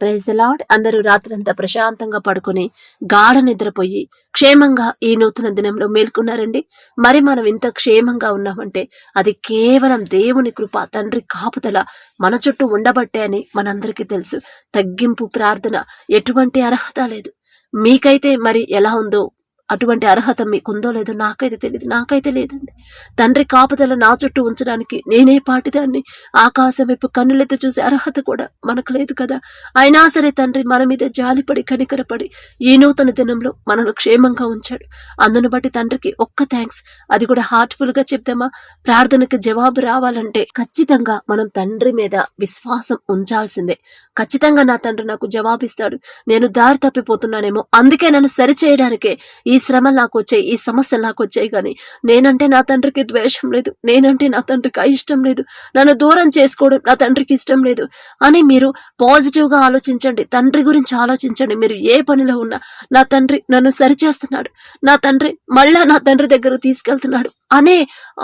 Praise lord అందరూ రాత్రంతా ప్రశాంతంగా పడుకొని గాఢ నిద్రపోయి క్షేమంగా ఈ నూతన దినంలో మేల్కొన్నారండి. మరి మనం ఇంత క్షేమంగా ఉన్నామంటే అది కేవలం దేవుని కృప తండ్రి కాపుదల మన చుట్టూ ఉండబట్టే అని మనందరికీ తెలుసు. తగ్గింపు ప్రార్థన ఎటువంటి అర్హత లేదు. మీకైతే మరి ఎలా ఉందో అటువంటి అర్హత మీకుందో లేదో నాకైతే తెలియదు నాకైతే లేదండి. తండ్రి కాపుదల నా చుట్టూ ఉంచడానికి నేనే పాటిదాన్ని. ఆకాశం వైపు కన్నులెత్తి చూసే అర్హత కూడా మనకు లేదు కదా. అయినా సరే తండ్రి మన మీద జాలిపడి కనికరపడి ఈ నూతన దినంలో మనను క్షేమంగా ఉంచాడు. అందును బట్టి తండ్రికి ఒక్క థ్యాంక్స్ అది కూడా హార్ట్ఫుల్గా చెప్దామా? ప్రార్థనకు జవాబు రావాలంటే ఖచ్చితంగా మనం తండ్రి మీద విశ్వాసం ఉంచాల్సిందే. ఖచ్చితంగా నా తండ్రి నాకు జవాబిస్తాడు. నేను దారి తప్పిపోతున్నానేమో అందుకే నన్ను సరిచేయడానికే ఈ ఈ శ్రమలు నాకు వచ్చాయి ఈ సమస్యలు నాకు వచ్చాయి కానీ నేనంటే నా తండ్రికి ద్వేషం లేదు నేనంటే నా తండ్రికి ఇష్టం లేదు నన్ను దూరం చేసుకోవడం నా తండ్రికి ఇష్టం లేదు అని మీరు పాజిటివ్గా ఆలోచించండి తండ్రి గురించి ఆలోచించండి మీరు ఏ పనిలో ఉన్నా నా తండ్రి నన్ను సరిచేస్తున్నాడు నా తండ్రి మళ్ళా నా తండ్రి దగ్గరకు తీసుకెళ్తున్నాడు అనే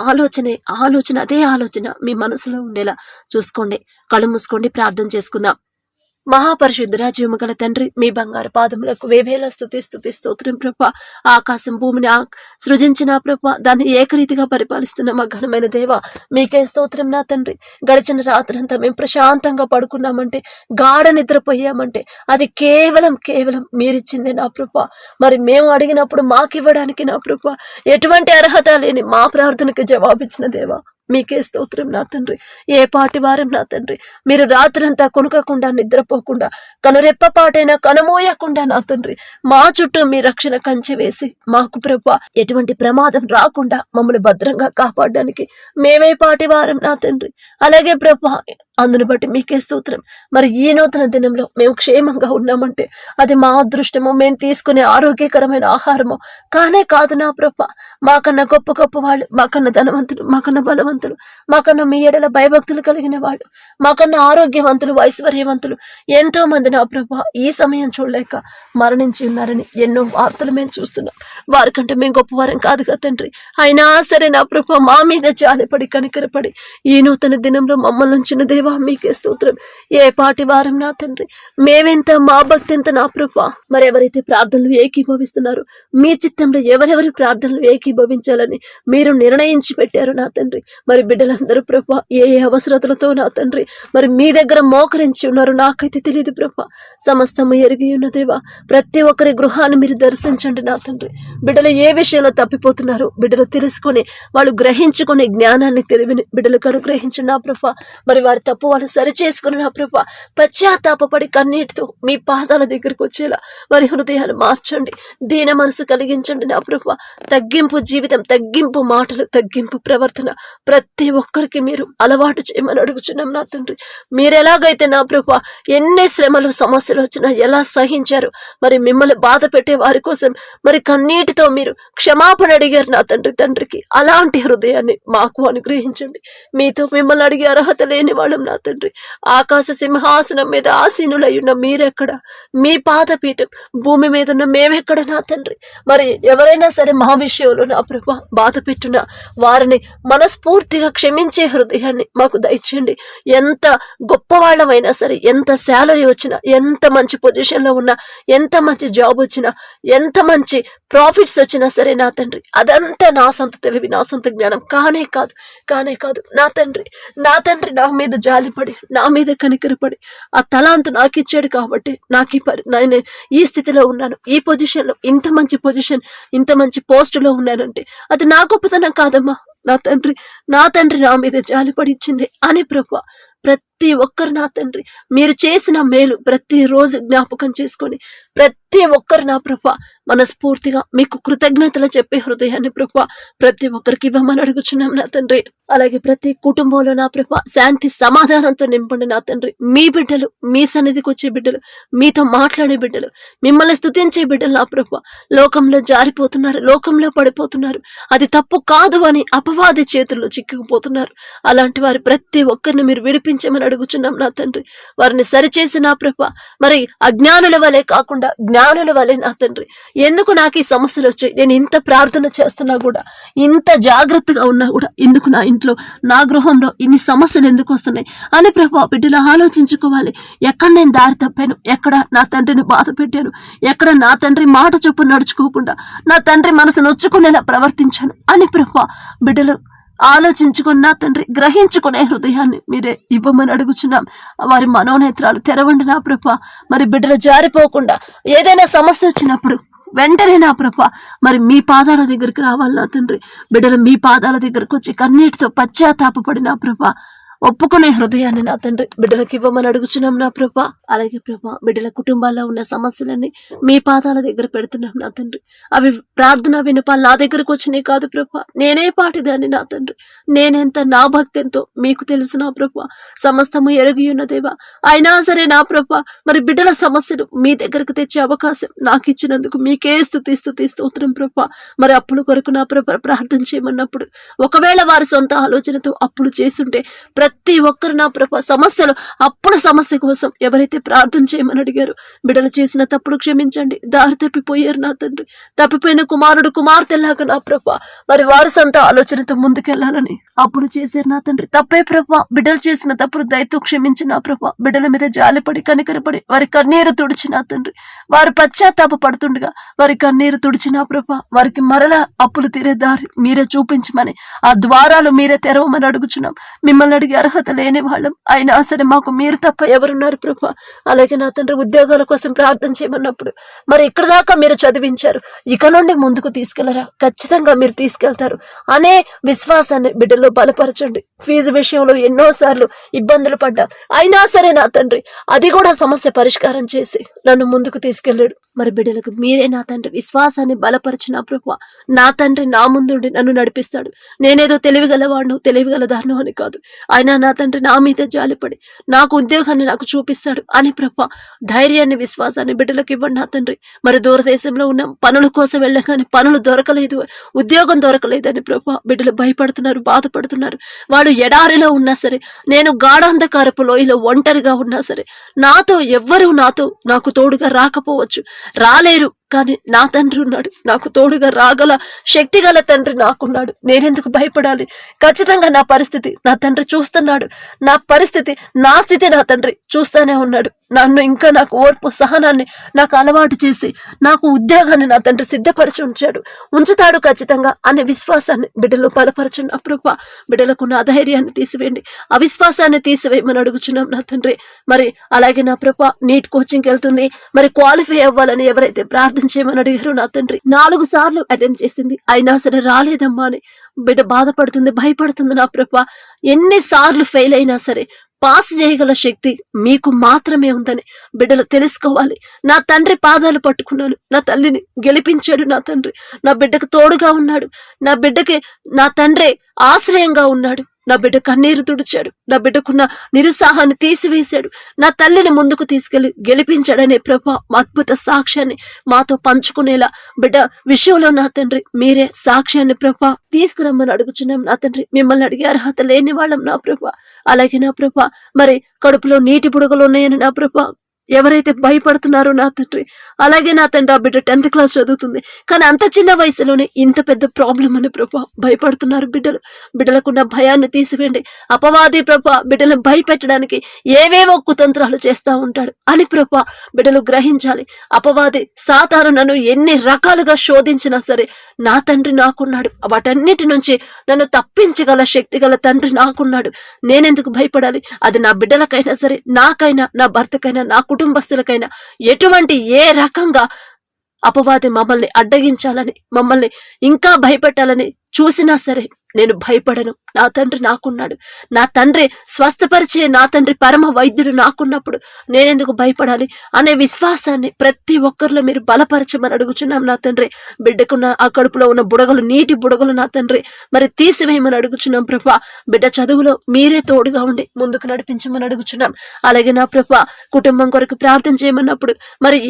ఆలోచనే ఆలోచన అదే ఆలోచన మీ మనసులో ఉండేలా చూసుకోండి కళ్ళు మూసుకోండి ప్రార్థన చేసుకుందాం. మహాపరిశుద్ధురా గల తండ్రి మీ బంగారు పాదములకు వేవేల స్థుతి స్థుతి స్తోత్రం ప్రభ. ఆకాశం భూమిని ఆ- సృజించిన ప్రభ దాన్ని ఏకరీతిగా పరిపాలిస్తున్న మా ఘనమైన దేవ మీకే స్తోత్రం నా తండ్రి. గడిచిన రాత్రంతా మేము ప్రశాంతంగా పడుకున్నామంటే గాఢ నిద్రపోయామంటే అది కేవలం కేవలం మీరిచ్చిందే నా ప్రభ. మరి మేము అడిగినప్పుడు మాకివ్వడానికి నా ప్రభ ఎటువంటి అర్హత లేని మా ప్రార్థనకి జవాబిచ్చిన దేవా. మీకే స్తోత్రం నా తండ్రి. ఏ పాటి వారం నా తండ్రి. మీరు రాత్రంతా కొనుకకుండా నిద్రపోకుండా కనురెప్ప పాటైనా కనుమోయకుండా నా తండ్రి. మా చుట్టూ మీ రక్షణ కంచె వేసి మాకు ప్రభు ఎటువంటి ప్రమాదం రాకుండా మమ్మల్ని భద్రంగా కాపాడడానికి మేమే పాటి వారం నా తండ్రి. అలాగే ప్రభు అందును బట్టి మీకే స్తోత్రం. మరి ఈ నూతన దినంలో మేము క్షేమంగా ఉన్నామంటే అది మా అదృష్టము మేము తీసుకునే ఆరోగ్యకరమైన ఆహారము కానే కాదు నా ప్రభ. మాకన్నా గొప్ప గొప్ప వాళ్ళు మాకన్నా ధనవంతులు మాకన్నా బలవంతులు మాకన్నా మీ ఎడల భయభక్తులు కలిగిన వాళ్ళు మాకన్నా ఆరోగ్యవంతులు ఐశ్వర్యవంతులు ఎంతో మంది నా ప్రభ. ఈ సమయం చూడలేక మరణించి ఉన్నారని ఎన్నో వార్తలు మేము చూస్తున్నాం. వారికంటే మేము గొప్పవారం కాదు కదా తండ్రి. అయినా సరే నా ప్రభ మా మీద జాలిపడి కనికరపడి ఈ నూతన దినంలో మమ్మల్ని ఉంచిన దేవా మీకే స్తోత్రం. ఏ పాటి వారం నా తండ్రి? మేమెంత మా భక్తి ఎంత నా ప్రభ. మరి ఎవరైతే ప్రార్థనలు ఏకీభవిస్తున్నారు మీ చిత్తంలో ఎవరెవరి ప్రార్థనలు ఏకీభవించాలని మీరు నిర్ణయించి పెట్టారు నా తండ్రి. మరి బిడ్డలందరూ ప్రభ ఏ ఏ అవసరతలతో నా తండ్రి? మరి మీ దగ్గర మోకరించి ఉన్నారు నాకైతే తెలియదు ప్రభ. సమస్తము ఎరిగి ఉన్న దేవా ప్రతి ఒక్కరి గృహాన్ని మీరు దర్శించండి నా తండ్రి. బిడ్డలు ఏ విషయంలో తప్పిపోతున్నారు బిడ్డలు తెలుసుకొని వాళ్ళు గ్రహించుకునే జ్ఞానాన్ని తెలివిని బిడ్డలకు అనుగ్రహించిన నా ప్రభ. మరి వారి తప్పు వాళ్ళు సరిచేసుకుని నా ప్రభ. పశ్చాత్తాపడి కన్నీటితో మీ పాదాల దగ్గరకు వచ్చేలా వారి హృదయాలు మార్చండి. దీన మనసు కలిగించండి నా ప్రభ. తగ్గింపు జీవితం తగ్గింపు మాటలు తగ్గింపు ప్రవర్తన ప్రతి ఒక్కరికి మీరు అలవాటు చేయమని అడుగుచున్నాం నా తండ్రి. మీరు ఎలాగైతే నా ప్రభ ఎన్ని శ్రమలు సమస్యలు వచ్చినా ఎలా సహించారు మరి మిమ్మల్ని బాధ పెట్టే వారి కోసం మరి కన్నీటితో మీరు క్షమాపణ అడిగారు నా తండ్రి. తండ్రికి అలాంటి హృదయాన్ని మాకు అనుగ్రహించండి. మీతో మిమ్మల్ని అడిగే అర్హత లేని వాళ్ళం నా తండ్రి. ఆకాశ సింహాసనం మీద ఆసీనులయ్యున్న మీరెక్కడ? మీ పాదపీఠం భూమి మీద ఉన్న మేమెక్కడ నా తండ్రి? మరి ఎవరైనా సరే మా విషయంలో నా ప్రభ బాధ పెట్టున వారిని మనస్ఫూర్తిగా క్షమించే హృదయాన్ని మాకు దయచేయండి. ఎంత గొప్పవాళ్ళమైనా సరే ఎంత శాలరీ వచ్చినా ఎంత మంచి పొజిషన్లో ఉన్నా ఎంత మంచి జాబ్ వచ్చినా ఎంత మంచి ప్రాఫిట్స్ వచ్చినా సరే నా తండ్రి. అదంతా నా సొంత తెలివి నా సొంత జ్ఞానం. కానే కాదు కానే కాదు నా తండ్రి. నా తండ్రి నా మీద జాలిపడి నా మీద కనికరపడి ఆ తలాంతు నాకు ఇచ్చాడు కాబట్టి నాకు ఈ పరి నేను ఈ స్థితిలో ఉన్నాను. ఈ పొజిషన్లో ఇంత మంచి పొజిషన్ ఇంత మంచి పోస్టులో ఉన్నానంటే అది నా గొప్పతనం కాదమ్మా. నా తండ్రి నా తండ్రి నా మీద జాలిపడి ఇచ్చింది అని ప్రభు ప్రతి ప్రతి ఒక్కరు నా తండ్రి. మీరు చేసిన మేలు ప్రతి రోజు జ్ఞాపకం చేసుకొని ప్రతి ఒక్కరు నా ప్రభ మనస్ఫూర్తిగా మీకు కృతజ్ఞతలు చెప్పే హృదయాన్ని ప్రభ ప్రతి ఒక్కరికి ఇవ్వమని అడుగుచున్నాం నా తండ్రి. అలాగే ప్రతి కుటుంబంలో నా ప్రభ శాంతి సమాధానంతో నింపండి నా తండ్రి. మీ బిడ్డలు మీ సన్నిధికి వచ్చే బిడ్డలు మీతో మాట్లాడే బిడ్డలు మిమ్మల్ని స్థుతించే బిడ్డలు నా ప్రభ. లోకంలో జారిపోతున్నారు లోకంలో పడిపోతున్నారు. అది తప్పు కాదు అని అపవాది చేతుల్లో చిక్కుకుపోతున్నారు. అలాంటి వారి ప్రతి ఒక్కరిని మీరు విడిపించమని అడుగుచున్నాం నా తండ్రి. వారిని సరిచేసి నా ప్రభ. మరి అజ్ఞానుల వలె కాకుండా జ్ఞానుల వలె నా తండ్రి. ఎందుకు నాకు ఈ సమస్యలు వచ్చాయి? నేను ఇంత ప్రార్థన చేస్తున్నా కూడా ఇంత జాగ్రత్తగా ఉన్నా కూడా ఎందుకు నా ఇంట్లో నా గృహంలో ఇన్ని సమస్యలు ఎందుకు వస్తున్నాయి? అని ప్రభా బిడ్డలు ఆలోచించుకోవాలి. ఎక్కడ నేను దారి తప్పాను? ఎక్కడ నా తండ్రిని బాధ పెట్టాను? ఎక్కడ నా తండ్రి మాట చొప్పు నడుచుకోకుండా నా తండ్రి మనసు నొచ్చుకునేలా ప్రవర్తించాను? అని ప్రభా బిడ్డలు ఆలోచించుకున్న తండ్రి గ్రహించుకునే హృదయాన్ని మీరే ఇవ్వమని అడుగుచున్నాం. వారి మనోనేత్రాలు తెరవండి నా ప్రభ. మరి బిడ్డలు జారిపోకుండా ఏదైనా సమస్య వచ్చినప్పుడు వెంటనే నా ప్రభ మరి మీ పాదాల దగ్గరికి రావాలి నా తండ్రి. బిడ్డలు మీ పాదాల దగ్గరకు వచ్చి కన్నీటితో పశ్చాత్తాపడి నా ప్రభ ఒప్పుకునే హృదయాన్ని నా తండ్రి బిడ్డలకు ఇవ్వమని అడుగుచున్నాం నా ప్రభా. అలాగే ప్రభ బిడ్డల కుటుంబాల్లో ఉన్న సమస్యలన్నీ మీ పాదాల దగ్గర పెడుతున్నాం నా తండ్రి. అవి ప్రార్థన వినపాలు నా దగ్గరకు వచ్చినాయి కాదు ప్రభా. నేనే పాటిదాన్ని నా తండ్రి. నేనెంత నా భక్తి ఎంతో మీకు తెలుసు నా ప్రభా. సమస్తము ఎరుగి ఉన్నదేవా అయినా సరే నా ప్రభ మరి బిడ్డల సమస్యలు మీ దగ్గరకు తెచ్చే అవకాశం నాకు ఇచ్చినందుకు మీకే స్థుతి స్థుతి స్తోత్రం ప్రభా. మరి అప్పుల కొరకు నా ప్రభ ప్రార్థన చేయమన్నప్పుడు ఒకవేళ వారి సొంత ఆలోచనతో అప్పుడు చేస్తుంటే ప్రతి ప్రతి ఒక్కరు నా ప్రభ సమస్యలు అప్పుల సమస్య కోసం ఎవరైతే ప్రార్థన చేయమని అడిగారు బిడ్డలు చేసిన తప్పుడు క్షమించండి. దారి తప్పిపోయారు నా తండ్రి. తప్పిపోయిన కుమారుడు కుమార్తెలాగా నా ప్రభ. మరి వారి సొంత ఆలోచనతో ముందుకెళ్ళాలని అప్పుడు చేశారు నా తండ్రి. తప్పే ప్రభ. బిడ్డలు చేసిన తప్పుడు దయతో క్షమించి నా ప్రభ. బిడ్డల మీద జాలిపడి కనికరపడి వారి కన్నీరు తుడిచి నా తండ్రి. వారు పశ్చాత్తాప పడుతుండగా వారి కన్నీరు తుడిచి నా ప్రభ. వారికి మరలా అప్పులు తీరే దారి మీరే చూపించమని ఆ ద్వారాలు మీరే తెరవమని అడుగుచున్నాం. మిమ్మల్ని అడిగి అర్హత లేని వాళ్ళం. అయినా సరే మాకు మీరు తప్ప ఎవరున్నారు ప్రభ? అలాగే నా తండ్రి ఉద్యోగాల కోసం ప్రార్థన చేయమన్నప్పుడు మరి ఇక్కడ దాకా మీరు చదివించారు. ఇక నుండి ముందుకు తీసుకెళ్ళరా? ఖచ్చితంగా మీరు తీసుకెళ్తారు. అనే విశ్వాసాన్ని బిడ్డల్లో బలపరచండి. ఫీజు విషయంలో ఎన్నోసార్లు ఇబ్బందులు పడ్డా. అయినా సరే నా తండ్రి అది కూడా సమస్య పరిష్కారం చేసి నన్ను ముందుకు తీసుకెళ్ళాడు. మరి బిడ్డలకు మీరే నా తండ్రి విశ్వాసాన్ని బలపరిచిన ప్రభు. నా తండ్రి నా ముందుండి నన్ను నడిపిస్తాడు. నేనేదో తెలివిగలవాడు తెలివిగలదాను అని కాదు. ఆయన నా తండ్రి నా మీద జాలిపడి నాకు ఉద్యోగాన్ని నాకు చూపిస్తాడు. అని ప్రభ ధైర్యాన్ని విశ్వాసాన్ని బిడ్డలకు ఇవ్వండి నా తండ్రి. మరి దూరదేశంలో ఉన్న పనుల కోసం వెళ్ళగానే పనులు దొరకలేదు ఉద్యోగం దొరకలేదని ప్రభ బిడ్డలు భయపడుతున్నారు బాధపడుతున్నారు. వాడు ఎడారిలో ఉన్నా సరే నేను గాఢాంధకారపు లోయలో ఒంటరిగా ఉన్నా సరే నాతో ఎవ్వరూ నాతో నాకు తోడుగా రాకపోవచ్చు. రాలేరు. కానీ నా తండ్రి ఉన్నాడు. నాకు తోడుగా రాగల శక్తి గల తండ్రి నాకున్నాడు. నేనెందుకు భయపడాలి? ఖచ్చితంగా నా పరిస్థితి నా తండ్రి చూస్తున్నాడు. నా పరిస్థితి నా స్థితి నా తండ్రి చూస్తానే ఉన్నాడు. నన్ను ఇంకా నాకు ఓర్పు సహనాన్ని నాకు అలవాటు చేసి నాకు ఉద్యోగాన్ని నా తండ్రి సిద్ధపరిచి ఉంచాడు. ఉంచుతాడు ఖచ్చితంగా అనే విశ్వాసాన్ని బిడ్డలు బలపరచండి. అప్రూప బిడ్డలకు నా ధైర్యాన్ని తీసివేయండి. అవిశ్వాసాన్ని తీసివేయమని అడుగుచున్నాం నా తండ్రి. మరి అలాగే నా ప్రభ నీట్ కోచింగ్కి వెళ్తుంది. మరి క్వాలిఫై అవ్వాలని ఎవరైతే ప్రార్థన చేయమని అడిగారు నా తండ్రి. నాలుగు సార్లు అటెంప్ట్ చేసింది. అయినా సరే రాలేదమ్మా అని బిడ్డ బాధపడుతుంది భయపడుతుంది నా ప్రభ. ఎన్ని సార్లు ఫెయిల్ అయినా సరే పాస్ చేయగల శక్తి మీకు మాత్రమే ఉందని బిడ్డలు తెలుసుకోవాలి. నా తండ్రి పాదాలు పట్టుకున్నాను నా తల్లిని గెలిపించాడు నా తండ్రి. నా బిడ్డకు తోడుగా ఉన్నాడు. నా బిడ్డకి నా తండ్రి ఆశ్రయంగా ఉన్నాడు. నా బిడ్డ కన్నీరు తుడిచాడు. నా బిడ్డకున్న నిరుత్సాహాన్ని తీసివేశాడు. నా తల్లిని ముందుకు తీసుకెళ్ళి గెలిపించాడనే ప్రభ అద్భుత సాక్ష్యాన్ని మాతో పంచుకునేలా బిడ్డ విషయంలో నా తండ్రి మీరే సాక్ష్యాన్ని ప్రభ తీసుకురమ్మని అడుగుచున్నాం. నా తండ్రి మిమ్మల్ని అడిగే అర్హత లేని వాళ్ళం నా ప్రభ. అలాగే నా ప్రభ మరి కడుపులో నీటి బుడగలు ఉన్నాయని నా ప్రభ ఎవరైతే భయపడుతున్నారో నా తండ్రి అలాగే నా తండ్రి ఆ బిడ్డ టెన్త్ క్లాస్ చదువుతుంది. కానీ అంత చిన్న వయసులోనే ఇంత పెద్ద ప్రాబ్లం అని ప్రభా భయపడుతున్నారు బిడ్డలు. బిడ్డలకున్న భయాన్ని తీసివేయండి. అపవాది ప్రభా బిడ్డలను భయపెట్టడానికి ఏవేవో కుతంత్రాలు చేస్తా ఉంటాడు అని ప్రభా బిడ్డలు గ్రహించాలి. అపవాది సాతాను నన్ను ఎన్ని రకాలుగా శోధించినా సరే నా తండ్రి నాకున్నాడు. వాటన్నిటి నుంచి నన్ను తప్పించగల శక్తి గల తండ్రి నాకున్నాడు. నేనెందుకు భయపడాలి? అది నా బిడ్డలకైనా సరే నాకైనా నా భర్తకైనా నాకు కుటుంబస్తులకైనా ఎటువంటి ఏ రకంగా అపవాది మమ్మల్ని అడ్డగించాలని మమ్మల్ని ఇంకా భయపెట్టాలని చూసినా సరే నేను భయపడను. నా తండ్రి నాకున్నాడు. నా తండ్రి స్వస్థపరిచే నా తండ్రి పరమ వైద్యుడు నాకున్నప్పుడు నేనెందుకు భయపడాలి అనే విశ్వాసాన్ని ప్రతి ఒక్కరిలో మీరు బలపరచమని అడుగుచున్నాం నా తండ్రి. బిడ్డకున్న ఆ కడుపులో ఉన్న బుడగలు నీటి బుడగలు నా తండ్రి. మరి తీసివేయమని అడుగుచున్నాం ప్రభా. బిడ్డ చదువులో మీరే తోడుగా ఉండి ముందుకు నడిపించమని అడుగుచున్నాం. అలాగే నా ప్రభా కుటుంబం కొరకు ప్రార్థన చేయమన్నప్పుడు మరి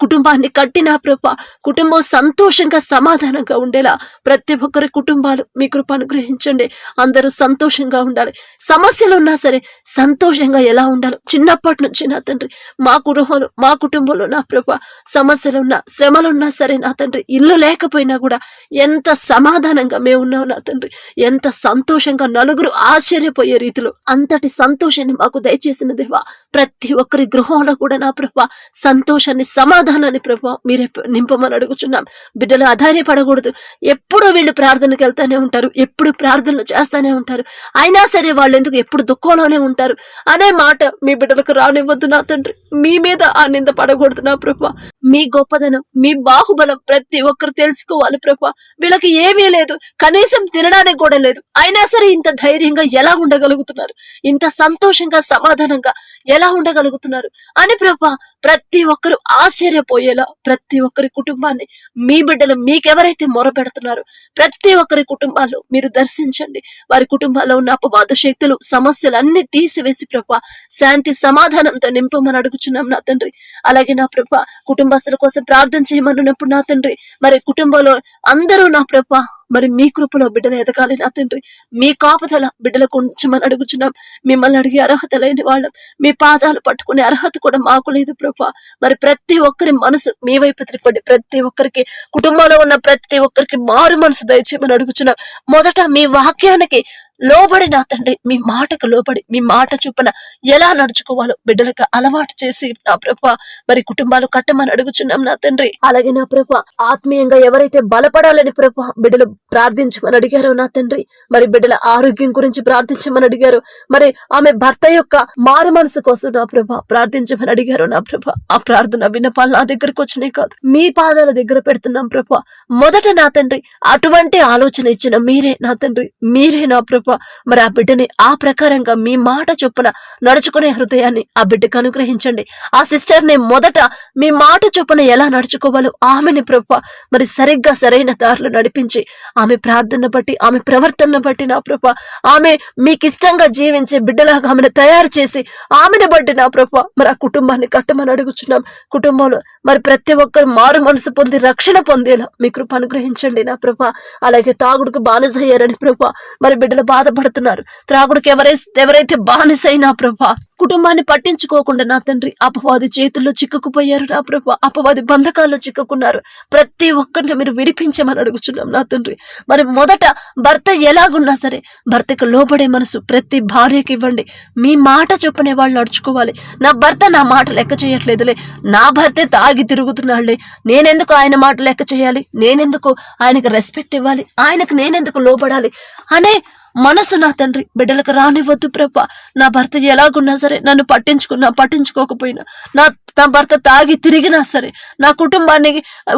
కుటుంబాన్ని కట్టి నా ప్రభా కుటుంబం సంతోషంగా సమాధానంగా ఉండేలా ప్రతి ఒక్కరి కుటుంబాలు మీ కృప అనుగ్రహించండి. అందరూ సంతోషంగా ఉండాలి. సమస్యలు ఉన్నా సరే సంతోషంగా ఎలా ఉండాలో చిన్నప్పటి నుంచి నా తండ్రి. మా గృహంలో మా కుటుంబంలో నా ప్రభ సమస్యలున్నా శ్రమలున్నా సరే నా తండ్రి. ఇల్లు లేకపోయినా కూడా ఎంత సమాధానంగా మేము ఉన్నాం నా తండ్రి. ఎంత సంతోషంగా నలుగురు ఆశ్చర్యపోయే రీతిలో అంతటి సంతోషాన్ని మాకు దయచేసిన దేవా ప్రతి ఒక్కరి గృహంలో కూడా నా ప్రభ సంతోషాన్ని సమాధానాన్ని ప్రభ మీరే నింపమని అడుగుచున్నాం. బిడ్డలు ఆధారపడకూడదు ఎప్పుడూ వీళ్ళు ప్రార్థనకి వెళ్తానే ఉంటారు ఎప్పుడు ప్రార్థనలు చేస్తానే ఉంటారు. అయినా సరే వాళ్ళు ఎందుకు ఎప్పుడు దుఃఖంలోనే ఉంటారు? అనే మాట మీ బిడ్డలకు రానివ్వద్దు నా తండ్రి. మీ మీద ఆ నింద పడకూడదు నా ప్రభా. మీ గొప్పదనం మీ బాహుబలం ప్రతి ఒక్కరు తెలుసుకోవాలి ప్రభా. వీళ్ళకి ఏమీ లేదు. కనీసం తినడానికి కూడా లేదు. అయినా సరే ఇంత ధైర్యంగా ఎలా ఉండగలుగుతున్నారు? ఇంత సంతోషంగా సమాధానంగా ఎలా ఉండగలుగుతున్నారు? అని ప్రభా ప్రతి ఒక్కరు ఆశ్చర్యపోయేలా ప్రతి ఒక్కరి కుటుంబాన్ని మీ బిడ్డలు మీకెవరైతే మొర పెడుతున్నారో ప్రతి ఒక్కరి కుటుంబాల్లో మీరు దర్శించండి. వారి కుటుంబాల్లో ఉన్న అపవాద శక్తులు సమస్యలు అన్ని తీసివేసి ప్రభా శాంతి సమాధానంతో నింపమని అడుగుచున్నాం నా తండ్రి. అలాగే నా ప్రభా కుటుంబ కుటుంబస్తుల కోసం ప్రార్థన చేయమన్నప్పుడు నా తండ్రి మరి కుటుంబంలో అందరూ నా ప్రభా మరి మీ కృపలో బిడ్డలు ఎదగాలి నా తండ్రి. మీ కాపుదల బిడ్డలకు ఉంచమని అడుగుచున్నాం. మిమ్మల్ని అడిగే అర్హత లేని వాళ్ళం. మీ పాదాలు పట్టుకునే అర్హత కూడా మాకు లేదు ప్రభా. మరి ప్రతి ఒక్కరి మనసు మీ వైపు త్రిప్పండి ప్రతి ఒక్కరికి కుటుంబంలో ఉన్న ప్రతి ఒక్కరికి మారు మనసు దయచేయమని అడుగుచున్నాం. మొదట మీ వాక్యానికి లోబడి నా తండ్రి మీ మాటకు లోబడి మీ మాట చూపన ఎలా నడుచుకోవాలో బిడ్డలకు అలవాటు చేసి నా ప్రభ. మరి కుటుంబాలు కట్టమని అడుగుచున్నాం నా తండ్రి. అలాగే నా ప్రభ ఆత్మీయంగా ఎవరైతే బలపడాలని ప్రభ బిడ్డలు ప్రార్థించమని అడిగారు నా తండ్రి. మరి బిడ్డల ఆరోగ్యం గురించి ప్రార్థించమని అడిగారు. మరి ఆమె భర్త యొక్క మారు మనసు కోసం నా ప్రభ ప్రార్థించమని అడిగారు నా ప్రభ. ఆ ప్రార్థన విన్నపాలు నా దగ్గరకు వచ్చినాయి కాదు. మీ పాదాల దగ్గర పెడుతున్నాం ప్రభ. మొదట నా తండ్రి అటువంటి ఆలోచన ఇచ్చిన మీరే నా తండ్రి మీరే నా ప్రభ. మరి ఆ బిడ్డని ఆ ప్రకారంగా మీ మాట చొప్పున నడుచుకునే హృదయాన్ని ఆ బిడ్డకు అనుగ్రహించండి. ఆ సిస్టర్ని మొదట మీ మాట చొప్పున ఎలా నడుచుకోవాలో ఆమెని ప్రభ మరి సరిగ్గా సరైన దారిలో నడిపించి ఆమె ప్రార్థన బట్టి ఆమె ప్రవర్తన బట్టి నా ప్రభ ఆమె మీకు ఇష్టంగా జీవించే బిడ్డలాగా ఆమెను తయారు చేసి ఆమెను బట్టి నా ప్రభ మరి ఆ కుటుంబాన్ని కట్టమని అడుగుచున్నాం. కుటుంబంలో మరి ప్రతి ఒక్కరు మారు మనసు పొంది రక్షణ పొందేలా మీ కృప అనుగ్రహించండి నా ప్రభ. అలాగే తాగుడుకు బానిస అయ్యారని ప్రభ మరి బిడ్డలు బాధపడుతున్నారు. త్రాగుడికి ఎవరైతే ఎవరైతే బానిసైనా ప్రభ కుటుంబాన్ని పట్టించుకోకుండా నా తండ్రి అపవాది చేతుల్లో చిక్కుకుపోయారు నా ప్రభు. అపవాది బంధకాల్లో చిక్కుకున్నారు. ప్రతి ఒక్కరిని మీరు విడిపించమని అడుగుచున్నాం నా తండ్రి. మరి మొదట భర్త ఎలాగున్నా సరే భర్తకు లోబడే మనసు ప్రతి భార్యకి ఇవ్వండి. మీ మాట చొప్పునే వాళ్ళు నడుచుకోవాలి. నా భర్త నా మాట లెక్క చేయట్లేదులే. నా భర్తే తాగి తిరుగుతున్నాడులే నేనెందుకు ఆయన మాట లెక్క చేయాలి? నేనెందుకు ఆయనకు రెస్పెక్ట్ ఇవ్వాలి? ఆయనకు నేనెందుకు లోబడాలి? అనే మనసు నా తండ్రి బిడ్డలకు రానివ్వద్దు ప్రభ. నా భర్త ఎలాగున్నా సరే నన్ను పట్టించుకున్నా పట్టించుకోకపోయినా నా నా భర్త తాగి తిరిగినా సరే నా కుటుంబాన్ని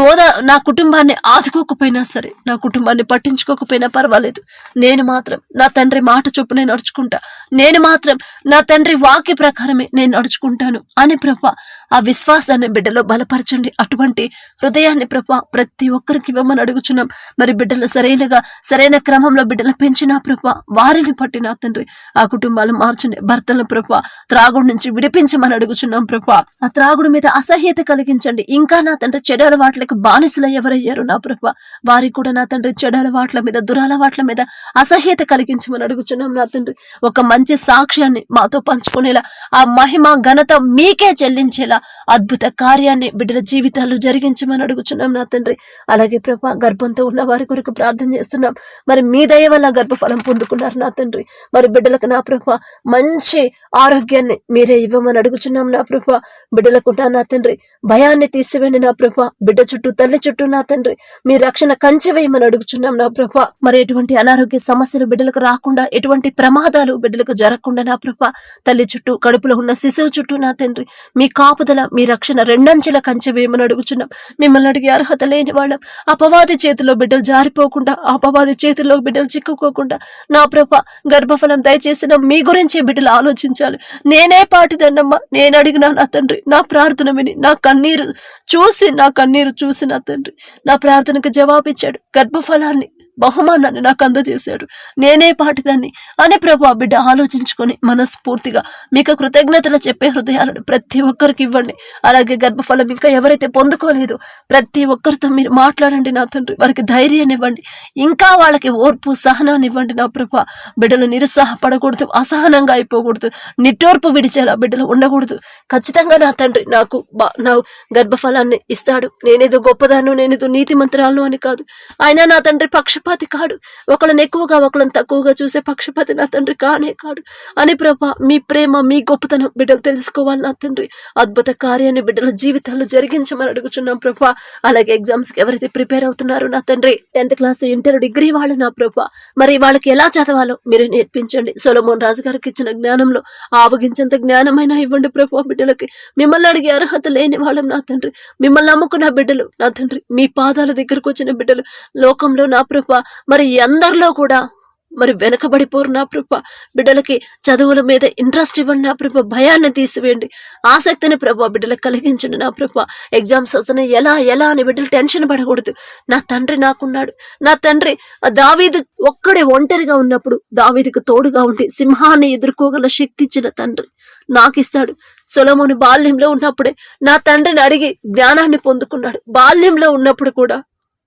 ఓదా నా కుటుంబాన్ని ఆదుకోకపోయినా సరే నా కుటుంబాన్ని పట్టించుకోకపోయినా పర్వాలేదు. నేను మాత్రం నా తండ్రి మాట చొప్పునే నడుచుకుంటా. నేను మాత్రం నా తండ్రి వాక్య ప్రకారమే నేను నడుచుకుంటాను. అని ప్రభా ఆ విశ్వాసాన్ని బిడ్డలో బలపరచండి. అటువంటి హృదయాన్ని ప్రభ ప్రతి ఒక్కరికి ఇవ్వమని అడుగుచున్నాం. మరి బిడ్డలు సరైనగా సరైన క్రమంలో బిడ్డలు పెంచిన ప్రభ వారిని పట్టిన తండ్రి ఆ కుటుంబాలు మార్చండి. భర్తల ప్రభ త్రాగుడు నుంచి విడిపించమని అడుగుచున్నాం ప్రభ. ఆ త్రాగుడు మీద అసహ్యత కలిగించండి. ఇంకా నా తండ్రి చెడు అలవాట్లకు బానిసలు ఎవరయ్యారు నా ప్రభ? వారికి కూడా నా తండ్రి చెడు అలవాట్ల మీద దురలవాట్ల మీద అసహ్యత కలిగించమని అడుగుచున్నాం నా తండ్రి. ఒక మంచి సాక్ష్యాన్ని మాతో పంచుకునేలా ఆ మహిమ ఘనత మీకే చెల్లించేలా అద్భుత కార్యాన్ని బిడ్డల జీవితాలు జరిగించమని అడుగుచున్నాం నా తండ్రి. అలాగే ప్రభా గర్భంతో ఉన్న వారి కొరకు ప్రార్థన చేస్తున్నాం. మరి మీ దయ వల్ల గర్భఫలం పొందుకున్నారు నా తండ్రి. మరి బిడ్డలకు నా ప్రభ మంచి ఆరోగ్యాన్ని మీరే ఇవ్వమని అడుగుచున్నాం నా ప్రభ. బిడ్డలకు నా తండ్రి భయాన్ని తీసివేయండి నా ప్రభ. బిడ్డ చుట్టూ తల్లి చుట్టూ నా తండ్రి. మీ రక్షణ కంచె వేయమని అడుగుచున్నాం నా ప్రభ. మరి ఎటువంటి అనారోగ్య సమస్యలు బిడ్డలకు రాకుండా ఎటువంటి ప్రమాదాలు బిడ్డలకు జరగకుండా నా ప్రభ. తల్లి చుట్టూ కడుపులో ఉన్న శిశువు చుట్టూ నా తండ్రి. మీ కాపుదల మీ రక్షణ రెండంచెల కంచె వేయమని అడుగుచున్నాం. మిమ్మల్ని అడిగే అర్హత లేని వాళ్ళం. అపవాది చేతిలో బిడ్డలు జారిపోకుండా అపవాది చేతిలో బిడ్డలు చిక్కుకోకుండా నా ప్రభ గర్భఫలం దయచేసిన మీ గురించి బిడ్డలు ఆలోచించాలి. నేనే పాటిదన్నమ్మా నేను అడిగిన నా తండ్రి నా ప్రార్థన విని నా కన్నీరు చూసి నా కన్నీరు చూసి నా తండ్రి నా ప్రార్థనకు జవాబిచ్చాడు. గర్భఫలాన్ని బహుమానాన్ని నాకు అందజేశాడు. నేనే పాటిదాన్ని. అని ప్రభా బిడ్డ ఆలోచించుకొని మనస్ఫూర్తిగా మీకు కృతజ్ఞతలు చెప్పే హృదయాలను ప్రతి ఒక్కరికి ఇవ్వండి. అలాగే గర్భఫలం ఇంకా ఎవరైతే పొందుకోలేదు ప్రతి ఒక్కరితో మీరు మాట్లాడండి నా తండ్రి. వారికి ధైర్యాన్ని ఇవ్వండి. ఇంకా వాళ్ళకి ఓర్పు సహనాన్ని ఇవ్వండి నా ప్రభా. బిడ్డలు నిరుత్సాహపడకూడదు అసహనంగా అయిపోకూడదు నిట్టోర్పు విడిచేలా బిడ్డలు ఉండకూడదు. ఖచ్చితంగా నా తండ్రి నాకు నా గర్భఫలాన్ని ఇస్తాడు. నేనేదో గొప్పదాను నేనేదో నీతి మంత్రాలను అని కాదు. ఆయన నా తండ్రి పక్షపాతి కాడు. ఒకళ్ళని ఎక్కువగా ఒకళ్ళని తక్కువగా చూసే పక్షపాతి నా తండ్రి కానే కాడు. అని ప్రభా మీ ప్రేమ మీ గొప్పతనం బిడ్డలు తెలుసుకోవాలి నా తండ్రి. అద్భుత కార్యాన్ని బిడ్డల జీవితాల్లో జరిగించమని అడుగుచున్నాం ప్రభా. అలాగే ఎగ్జామ్స్కి ఎవరైతే ప్రిపేర్ అవుతున్నారో నా తండ్రి టెన్త్ క్లాస్ ఇంటర్ డిగ్రీ వాళ్ళు నా ప్రభా. మరి వాళ్ళకి ఎలా చదవాలో మీరు నేర్పించండి. సొలమోన్ రాజు గారికి ఇచ్చిన జ్ఞానంలో ఆవగించేంత జ్ఞానమైన ఇవ్వండి ప్రభా బిడ్డలకి. మిమ్మల్ని అడిగే అర్హత లేని వాళ్ళం నా తండ్రి. మిమ్మల్ని నమ్ముకున్న బిడ్డలు నా తండ్రి. మీ పాదాల దగ్గరకు వచ్చిన బిడ్డలు లోకంలో నా ప్రభా మరి అందరిలో కూడా మరి వెనకబడిపోరు నా ప్రభ. బిడ్డలకి చదువుల మీద ఇంట్రెస్ట్ ఇవ్వండి నా ప్రభ. భయాన్ని తీసివేయండి. ఆసక్తిని ప్రభ బిడ్డలకు కలిగించండి నా ప్రభ. ఎగ్జామ్స్ వస్తున్నాయి. ఎలా ఎలా అని బిడ్డలు టెన్షన్ పడకూడదు. నా తండ్రి నాకున్నాడు. నా తండ్రి ఆ దావీదు ఒక్కడే ఒంటరిగా ఉన్నప్పుడు దావీదుకు తోడుగా ఉండి సింహాన్ని ఎదుర్కోగల శక్తి ఇచ్చిన తండ్రి నాకిస్తాడు. సొలముని బాల్యంలో ఉన్నప్పుడే నా తండ్రిని అడిగి జ్ఞానాన్ని పొందుకున్నాడు. బాల్యంలో ఉన్నప్పుడు కూడా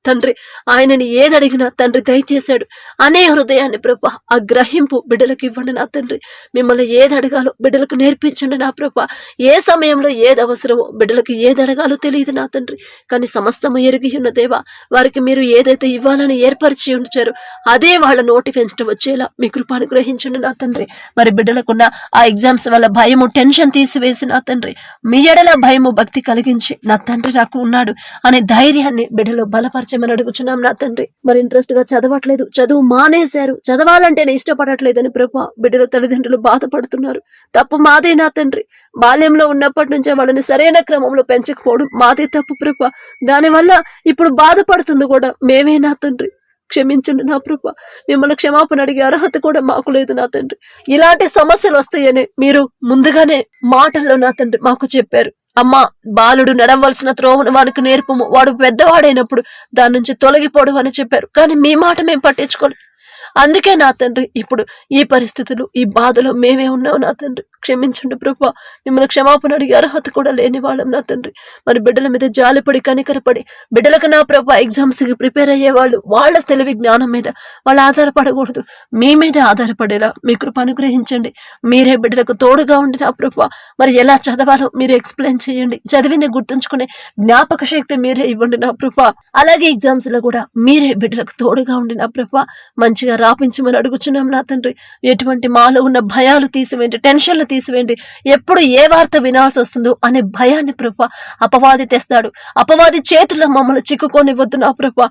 తండ్రి ఆయనని ఏదడిగినా తండ్రి దయచేశాడు. అనే హృదయాన్ని ప్రభ ఆ గ్రహింపు బిడ్డలకు ఇవ్వండి నా తండ్రి. మిమ్మల్ని ఏది అడగాలో బిడ్డలకు నేర్పించండి నా ప్రభ. ఏ సమయంలో ఏది అవసరమో బిడ్డలకు ఏది అడగాలో తెలియదు నా తండ్రి. కానీ సమస్తము ఎరిగి ఉన్న దేవా వారికి మీరు ఏదైతే ఇవ్వాలని ఏర్పరిచి ఉంచారో అదే వాళ్ళ నోటి వెంట వచ్చేలా మీ కృపాను గ్రహించండి నా తండ్రి. మరి బిడ్డలకున్న ఆ ఎగ్జామ్స్ వల్ల భయము టెన్షన్ తీసివేసి నా తండ్రి. మీ ఎడల భయము భక్తి కలిగించి నా తండ్రి నాకు ఉన్నాడు అనే ధైర్యాన్ని బిడ్డలో బలపరచమని అడుగుచున్నాం నా తండ్రి. మరి ఇంట్రెస్ట్గా చదవట్లేదు. చదువు మానేశారు. చదవాలంటేనే ఇష్టపడట్లేదని ప్రభా బిడ్డల తల్లిదండ్రులు బాధపడుతున్నారు. తప్పు మాదే నా తండ్రి. బాల్యంలో ఉన్నప్పటి నుంచే వాళ్ళని సరైన క్రమంలో పెంచకపోవడం మాదే తప్పు ప్రభా. దానివల్ల ఇప్పుడు బాధపడుతుంది కూడా మేమే నా తండ్రి. క్షమించండి నా ప్రభ. మిమ్మల్ని క్షమాపణ అడిగే అర్హత కూడా మాకు లేదు నా తండ్రి. ఇలాంటి సమస్యలు వస్తాయని మీరు ముందుగానే మాటల్లో నా తండ్రి మాకు చెప్పారు. అమ్మా బాలుడు నడవలసిన త్రోవను వానికి నేర్పము. వాడు పెద్దవాడైనప్పుడు దాని నుంచి తొలగిపోవడం అని చెప్పారు. కానీ మీ మాట మేము పట్టించుకోలేదు. అందుకే నా తండ్రి ఇప్పుడు ఈ పరిస్థితులు ఈ బాధలో మేమే ఉన్నాం నా తండ్రి. క్షమించండి ప్రభు. మిమ్మల్ని క్షమాపణ అడిగే అర్హత కూడా లేని వాళ్ళం నా తండ్రి. మరి బిడ్డల మీద జాలిపడి కనికరపడి బిడ్డలకు నా ప్రభు ఎగ్జామ్స్కి ప్రిపేర్ అయ్యే వాళ్ళు వాళ్ళ తెలివి జ్ఞానం మీద వాళ్ళు ఆధారపడకూడదు. మీ మీద ఆధారపడేలా మీ కృప అనుగ్రహించండి. మీరే బిడ్డలకు తోడుగా ఉండి నా ప్రభు. మరి ఎలా చదవాలో మీరు ఎక్స్ప్లెయిన్ చేయండి. చదివింది గుర్తుంచుకునే జ్ఞాపక శక్తి మీరే ఇవ్వండి నా ప్రభు. అలాగే ఎగ్జామ్స్లో కూడా మీరే బిడ్డలకు తోడుగా ఉండి నా ప్రభు. మంచిగా రాపించమని అడుగుచున్నాం నా తండ్రి. ఎటువంటి మాలో ఉన్న భయాలు తీసివేయండి టెన్షన్లు తీసివేయండి. ఎప్పుడు ఏ వార్త వినాల్సి వస్తుందో అనే భయాన్ని ప్రభా అపవాది తెస్తాడు. అపవాది చేతుల్లో మమ్మల్ని చిక్కుకోనివ్వద్దు నా ప్రభా.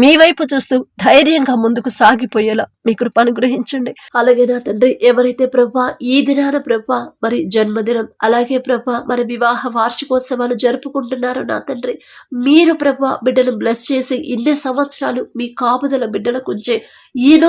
మీ వైపు చూస్తూ ధైర్యంగా ముందుకు సాగిపోయేలా మీ కృప అనుగ్రహించండి. అలాగే నా తండ్రి ఎవరైతే ప్రభా ఈ దినాన ప్రభా మరి జన్మదినం అలాగే ప్రభా మరి వివాహ వార్షికోత్సవాలు జరుపుకుంటున్నారో నా తండ్రి మీరు ప్రభా బిడ్డను బ్లెస్ చేసి ఇన్ని సంవత్సరాలు మీ కాపుదల బిడ్డలకు ఉంచే ఈలో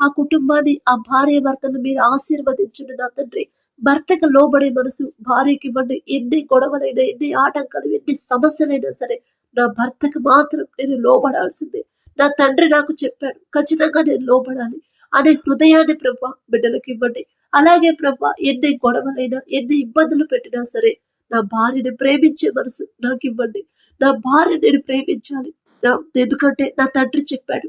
ఆ కుటుంబాన్ని ఆ భార్య భర్తను మీరు ఆశీర్వదించండి నా తండ్రి. భర్తకు లోబడే మనసు భార్యకి ఇవ్వండి. ఎన్ని గొడవలైనా ఎన్ని ఆటంకాలు ఎన్ని సమస్యలైనా సరే నా భర్తకు మాత్రం నేను లోబడాల్సిందే. నా తండ్రి నాకు చెప్పాడు ఖచ్చితంగా నేను లోబడాలి. అనే హృదయాన్ని ప్రభ బిడ్డలకు ఇవ్వండి. అలాగే ప్రభ ఎన్ని గొడవలైనా ఎన్ని ఇబ్బందులు పెట్టినా సరే నా భార్యని ప్రేమించే మనసు నాకు ఇవ్వండి. నా భార్య నేను ప్రేమించాలి. నా ఎందుకంటే నా తండ్రి చెప్పాడు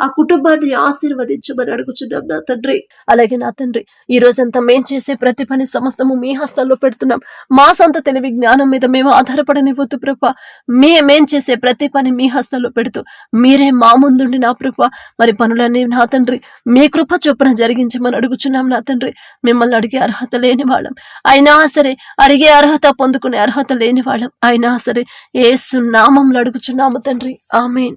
ఆ కుటుంబాన్ని ఆశీర్వదించమని అడుగుచున్నాం నా తండ్రి. అలాగే నా తండ్రి ఈ రోజంతా మేం చేసే ప్రతి పని సమస్తము మీ హస్తాల్లో పెడుతున్నాం. మా సొంత తెలివి జ్ఞానం మీద మేము ఆధారపడనివ్వద్దు ప్రభా. మే మేం చేసే ప్రతి పని మీ హస్తాల్లో పెడుతూ మీరే మా ముందుండి నా ప్రభా. మరి పనులన్నీ నా తండ్రి మీ కృప చొప్పున జరిగించమని అడుగుచున్నాం నా తండ్రి. మిమ్మల్ని అడిగే అర్హత లేని వాళ్ళం. అయినా సరే అడిగే అర్హత పొందుకునే అర్హత లేని వాళ్ళం. అయినా సరే ఏసు నామంలో అడుగుచున్నాము తండ్రి. ఆమెన్.